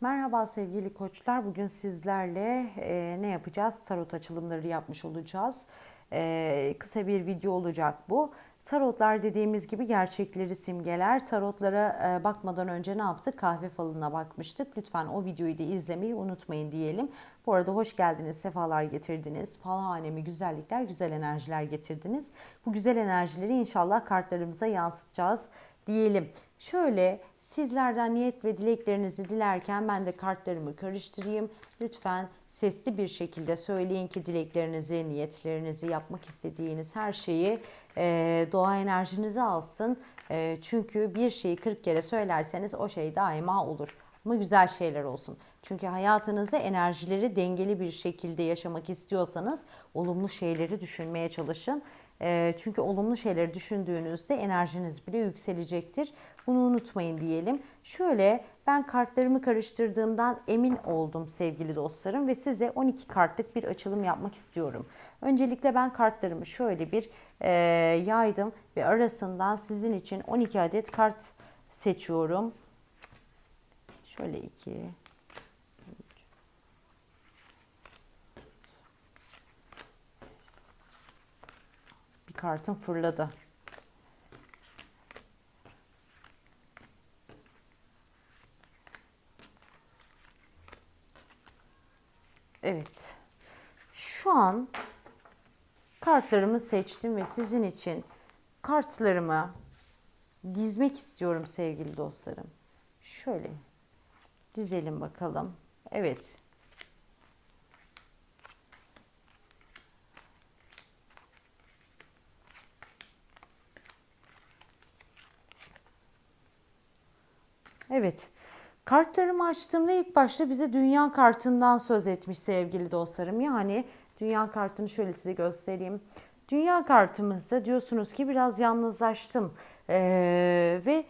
Merhaba sevgili koçlar. Bugün sizlerle e, ne yapacağız? Tarot açılımları yapmış olacağız. E, kısa bir video olacak bu. Tarotlar dediğimiz gibi gerçekleri simgeler. Tarotlara e, bakmadan önce ne yaptık? Kahve falına bakmıştık. Lütfen o videoyu da izlemeyi unutmayın diyelim. Bu arada hoş geldiniz, sefalar getirdiniz. Falhanemi güzellikler, güzel enerjiler getirdiniz. Bu güzel enerjileri inşallah kartlarımıza yansıtacağız diyelim. Şöyle sizlerden niyet ve dileklerinizi dilerken ben de kartlarımı karıştırayım. Lütfen sesli bir şekilde söyleyin ki dileklerinizi, niyetlerinizi, yapmak istediğiniz her şeyi e, doğa enerjinizi alsın. E, çünkü bir şeyi 40 kere söylerseniz o şey daima olur. Ama güzel şeyler olsun. Çünkü hayatınızda enerjileri dengeli bir şekilde yaşamak istiyorsanız olumlu şeyleri düşünmeye çalışın. E, çünkü olumlu şeyleri düşündüğünüzde enerjiniz bile yükselecektir. Bunu unutmayın diyelim. Şöyle ben kartlarımı karıştırdığımdan emin oldum sevgili dostlarım ve size 12 kartlık bir açılım yapmak istiyorum. Öncelikle ben kartlarımı şöyle bir e, yaydım ve arasından sizin için 12 adet kart seçiyorum. Şöyle 2 Bir kartım fırladı. Evet. Şu an kartlarımı seçtim ve sizin için kartlarımı dizmek istiyorum sevgili dostlarım. Şöyle dizelim bakalım. Evet. Evet. Kartlarımı açtığımda ilk başta bize dünya kartından söz etmiş sevgili dostlarım. Yani dünya kartını şöyle size göstereyim. Dünya kartımızda diyorsunuz ki biraz yalnızlaştım ee, ve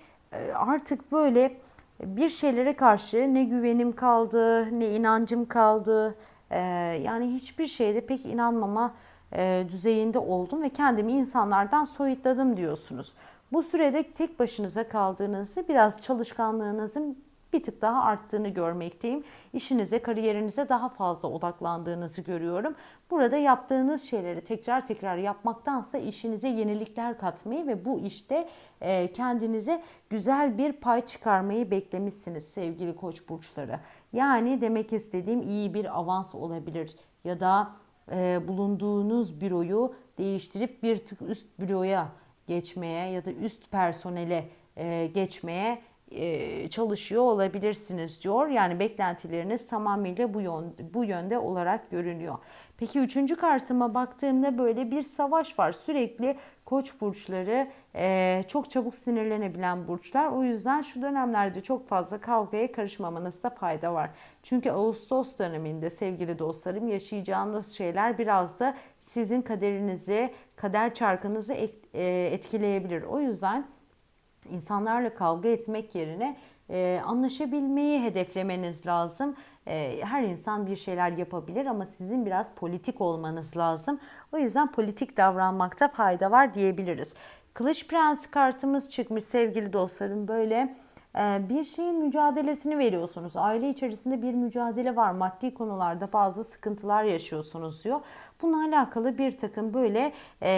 artık böyle bir şeylere karşı ne güvenim kaldı ne inancım kaldı. Ee, yani hiçbir şeyde pek inanmama e, düzeyinde oldum ve kendimi insanlardan soyutladım diyorsunuz. Bu sürede tek başınıza kaldığınızı biraz çalışkanlığınızın bir tık daha arttığını görmekteyim. İşinize, kariyerinize daha fazla odaklandığınızı görüyorum. Burada yaptığınız şeyleri tekrar tekrar yapmaktansa işinize yenilikler katmayı ve bu işte e, kendinize güzel bir pay çıkarmayı beklemişsiniz sevgili koç burçları. Yani demek istediğim iyi bir avans olabilir ya da e, bulunduğunuz büroyu değiştirip bir tık üst büroya geçmeye ya da üst personele e, geçmeye çalışıyor olabilirsiniz diyor. Yani beklentileriniz tamamıyla bu, yön, bu yönde olarak görünüyor. Peki üçüncü kartıma baktığımda böyle bir savaş var. Sürekli koç burçları e, çok çabuk sinirlenebilen burçlar. O yüzden şu dönemlerde çok fazla kavgaya karışmamanızda fayda var. Çünkü Ağustos döneminde sevgili dostlarım yaşayacağınız şeyler biraz da sizin kaderinizi, kader çarkınızı e, etkileyebilir. O yüzden insanlarla kavga etmek yerine e, anlaşabilmeyi hedeflemeniz lazım. E, her insan bir şeyler yapabilir ama sizin biraz politik olmanız lazım. O yüzden politik davranmakta fayda var diyebiliriz. Kılıç Prens kartımız çıkmış sevgili dostlarım. Böyle e, bir şeyin mücadelesini veriyorsunuz. Aile içerisinde bir mücadele var. Maddi konularda bazı sıkıntılar yaşıyorsunuz diyor. Bununla alakalı bir takım böyle e,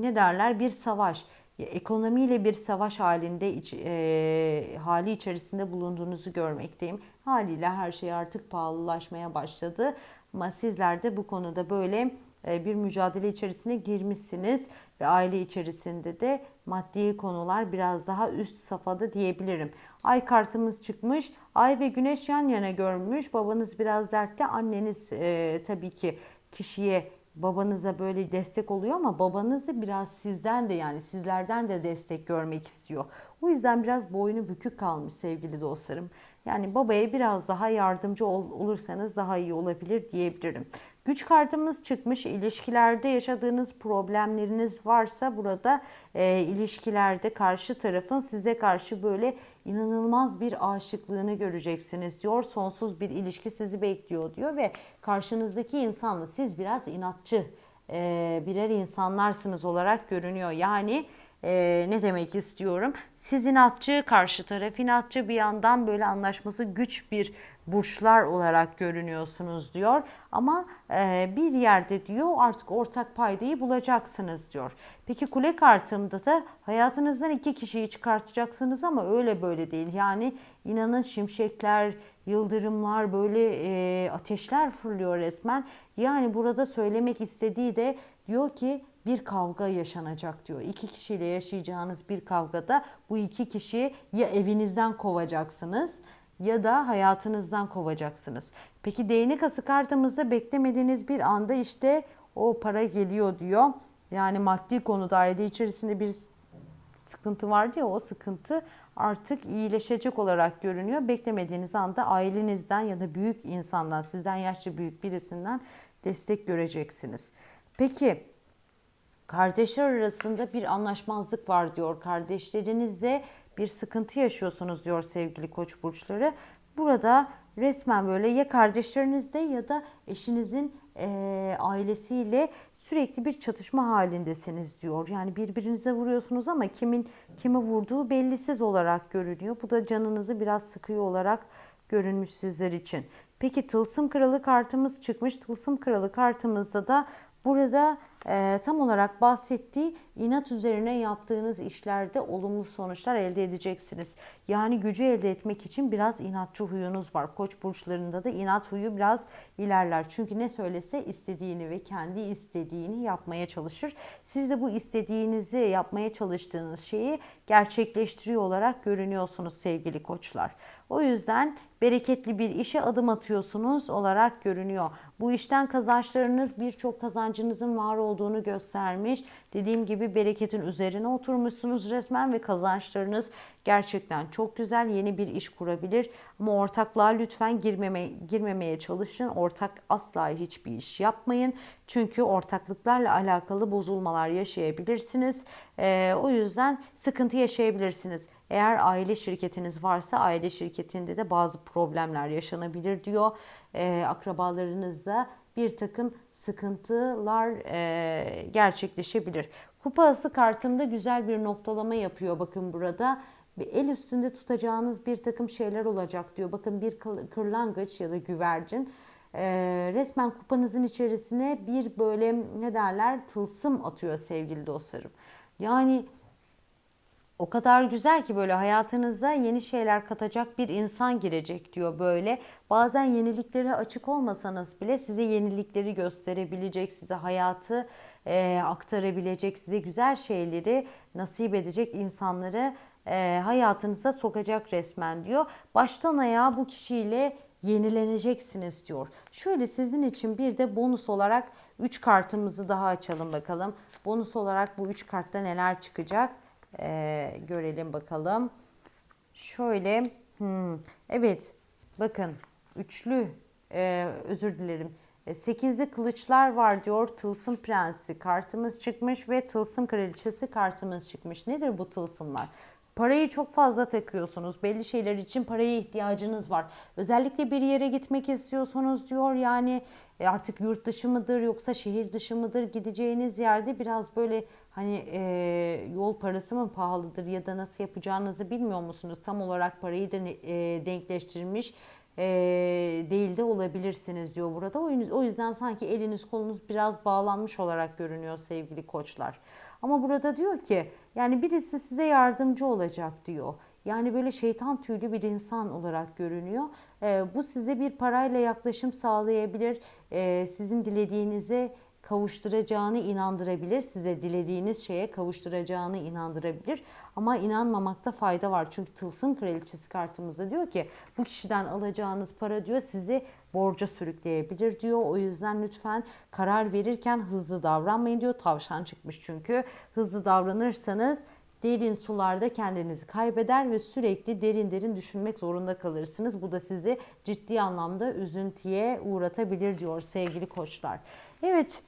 ne derler bir savaş ekonomiyle bir savaş halinde e, hali içerisinde bulunduğunuzu görmekteyim. Haliyle her şey artık pahalılaşmaya başladı. Ama sizler de bu konuda böyle e, bir mücadele içerisine girmişsiniz ve aile içerisinde de maddi konular biraz daha üst safhada diyebilirim. Ay kartımız çıkmış. Ay ve güneş yan yana görmüş. Babanız biraz dertli. Anneniz e, tabii ki kişiye babanıza böyle destek oluyor ama babanız da biraz sizden de yani sizlerden de destek görmek istiyor. O yüzden biraz boynu bükük kalmış sevgili dostlarım. Yani babaya biraz daha yardımcı ol, olursanız daha iyi olabilir diyebilirim. Güç kartımız çıkmış. İlişkilerde yaşadığınız problemleriniz varsa burada e, ilişkilerde karşı tarafın size karşı böyle inanılmaz bir aşıklığını göreceksiniz diyor. Sonsuz bir ilişki sizi bekliyor diyor ve karşınızdaki insanla siz biraz inatçı e, birer insanlarsınız olarak görünüyor. Yani Ee, ne demek istiyorum? Siz inatçı, karşı taraf inatçı bir yandan böyle anlaşması güç bir burçlar olarak görünüyorsunuz diyor. Ama e, bir yerde diyor artık ortak paydayı bulacaksınız diyor. Peki kule kartımda da hayatınızdan iki kişiyi çıkartacaksınız ama öyle böyle değil. Yani inanın şimşekler, yıldırımlar böyle e, ateşler fırlıyor resmen. Yani burada söylemek istediği de diyor ki bir kavga yaşanacak diyor. İki kişiyle yaşayacağınız bir kavgada bu iki kişi ya evinizden kovacaksınız ya da hayatınızdan kovacaksınız. Peki değnek ası kartımızda beklemediğiniz bir anda işte o para geliyor diyor. Yani maddi konuda aile içerisinde bir sıkıntı vardı ya o sıkıntı artık iyileşecek olarak görünüyor. Beklemediğiniz anda ailenizden ya da büyük insandan, sizden yaşça büyük birisinden destek göreceksiniz. Peki kardeşler arasında bir anlaşmazlık var diyor. Kardeşlerinizle bir sıkıntı yaşıyorsunuz diyor sevgili koç burçları. Burada resmen böyle ya kardeşlerinizde ya da eşinizin e, ailesiyle sürekli bir çatışma halindesiniz diyor. Yani birbirinize vuruyorsunuz ama kimin kimi vurduğu bellisiz olarak görünüyor. Bu da canınızı biraz sıkıyor olarak görünmüş sizler için. Peki Tılsım Kralı kartımız çıkmış. Tılsım Kralı kartımızda da burada e, tam olarak bahsettiği inat üzerine yaptığınız işlerde olumlu sonuçlar elde edeceksiniz. Yani gücü elde etmek için biraz inatçı huyunuz var. Koç burçlarında da inat huyu biraz ilerler. Çünkü ne söylese istediğini ve kendi istediğini yapmaya çalışır. Siz de bu istediğinizi yapmaya çalıştığınız şeyi gerçekleştiriyor olarak görünüyorsunuz sevgili koçlar. O yüzden bereketli bir işe adım atıyorsunuz olarak görünüyor. Bu işten kazançlarınız birçok kazancınızın var olduğunu göstermiş. Dediğim gibi bereketin üzerine oturmuşsunuz resmen ve kazançlarınız gerçekten çok güzel. Yeni bir iş kurabilir ama ortaklığa lütfen girmeme, girmemeye çalışın. Ortak asla hiçbir iş yapmayın. Çünkü ortaklıklarla alakalı bozulmalar yaşayabilirsiniz. Ee, o yüzden sıkıntı yaşayabilirsiniz. Eğer aile şirketiniz varsa aile şirketinde de bazı problemler yaşanabilir diyor. Ee, akrabalarınızda bir takım sıkıntılar e, gerçekleşebilir. Kupa ası kartında güzel bir noktalama yapıyor bakın burada. Bir el üstünde tutacağınız bir takım şeyler olacak diyor. Bakın bir kırlangıç ya da güvercin e, resmen kupanızın içerisine bir böyle ne derler tılsım atıyor sevgili dostlarım. Yani o kadar güzel ki böyle hayatınıza yeni şeyler katacak bir insan girecek diyor böyle. Bazen yeniliklere açık olmasanız bile size yenilikleri gösterebilecek, size hayatı e, aktarabilecek, size güzel şeyleri nasip edecek insanları e, hayatınıza sokacak resmen diyor. Baştan ayağa bu kişiyle yenileneceksiniz diyor. Şöyle sizin için bir de bonus olarak 3 kartımızı daha açalım bakalım. Bonus olarak bu 3 kartta neler çıkacak? Ee, görelim bakalım. Şöyle hmm, evet bakın üçlü e, özür dilerim. E, sekizli kılıçlar var diyor. Tılsım prensi kartımız çıkmış ve tılsım kraliçesi kartımız çıkmış. Nedir bu tılsımlar? Parayı çok fazla takıyorsunuz. Belli şeyler için paraya ihtiyacınız var. Özellikle bir yere gitmek istiyorsunuz diyor. Yani e, artık yurt dışı mıdır yoksa şehir dışı mıdır gideceğiniz yerde biraz böyle hani e, yol parası mı pahalıdır ya da nasıl yapacağınızı bilmiyor musunuz? Tam olarak parayı da e, denkleştirmiş e, değil de olabilirsiniz diyor burada. O yüzden sanki eliniz kolunuz biraz bağlanmış olarak görünüyor sevgili koçlar. Ama burada diyor ki yani birisi size yardımcı olacak diyor. Yani böyle şeytan tüylü bir insan olarak görünüyor. E, bu size bir parayla yaklaşım sağlayabilir. E, sizin dilediğinize kavuşturacağını inandırabilir. Size dilediğiniz şeye kavuşturacağını inandırabilir. Ama inanmamakta fayda var. Çünkü tılsım kraliçesi kartımızda diyor ki bu kişiden alacağınız para diyor sizi borca sürükleyebilir diyor. O yüzden lütfen karar verirken hızlı davranmayın diyor. Tavşan çıkmış çünkü. Hızlı davranırsanız derin sularda kendinizi kaybeder ve sürekli derin derin düşünmek zorunda kalırsınız. Bu da sizi ciddi anlamda üzüntüye uğratabilir diyor sevgili koçlar. Evet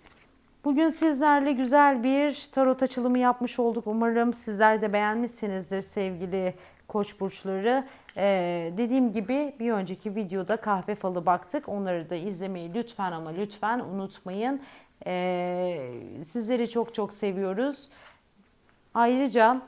Bugün sizlerle güzel bir tarot açılımı yapmış olduk. Umarım sizler de beğenmişsinizdir sevgili koç burçları. Ee, dediğim gibi bir önceki videoda kahve falı baktık. Onları da izlemeyi lütfen ama lütfen unutmayın. Ee, sizleri çok çok seviyoruz. Ayrıca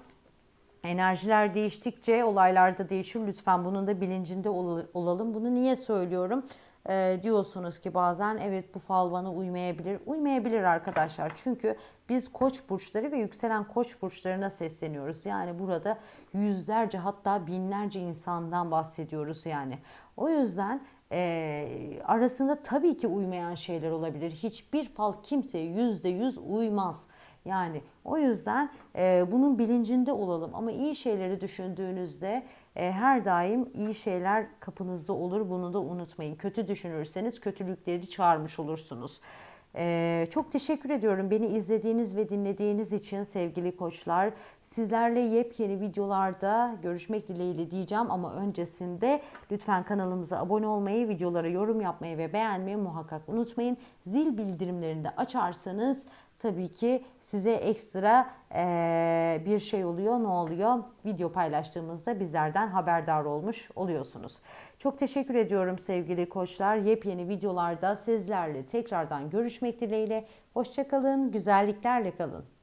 enerjiler değiştikçe olaylar da değişir. Lütfen bunun da bilincinde ol- olalım. Bunu niye söylüyorum? Ee, diyorsunuz ki bazen evet bu fal bana uymayabilir. Uymayabilir arkadaşlar. Çünkü biz koç burçları ve yükselen koç burçlarına sesleniyoruz. Yani burada yüzlerce hatta binlerce insandan bahsediyoruz yani. O yüzden e, arasında tabii ki uymayan şeyler olabilir. Hiçbir fal kimseye yüzde yüz uymaz. Yani o yüzden e, bunun bilincinde olalım. Ama iyi şeyleri düşündüğünüzde e, her daim iyi şeyler kapınızda olur. Bunu da unutmayın. Kötü düşünürseniz kötülükleri çağırmış olursunuz. E, çok teşekkür ediyorum beni izlediğiniz ve dinlediğiniz için sevgili koçlar. Sizlerle yepyeni videolarda görüşmek dileğiyle diyeceğim ama öncesinde lütfen kanalımıza abone olmayı, videolara yorum yapmayı ve beğenmeyi muhakkak unutmayın. Zil bildirimlerini de açarsanız tabii ki size ekstra eee, bir şey oluyor. Ne oluyor? Video paylaştığımızda bizlerden haberdar olmuş oluyorsunuz. Çok teşekkür ediyorum sevgili koçlar. Yepyeni videolarda sizlerle tekrardan görüşmek dileğiyle. Hoşçakalın, güzelliklerle kalın.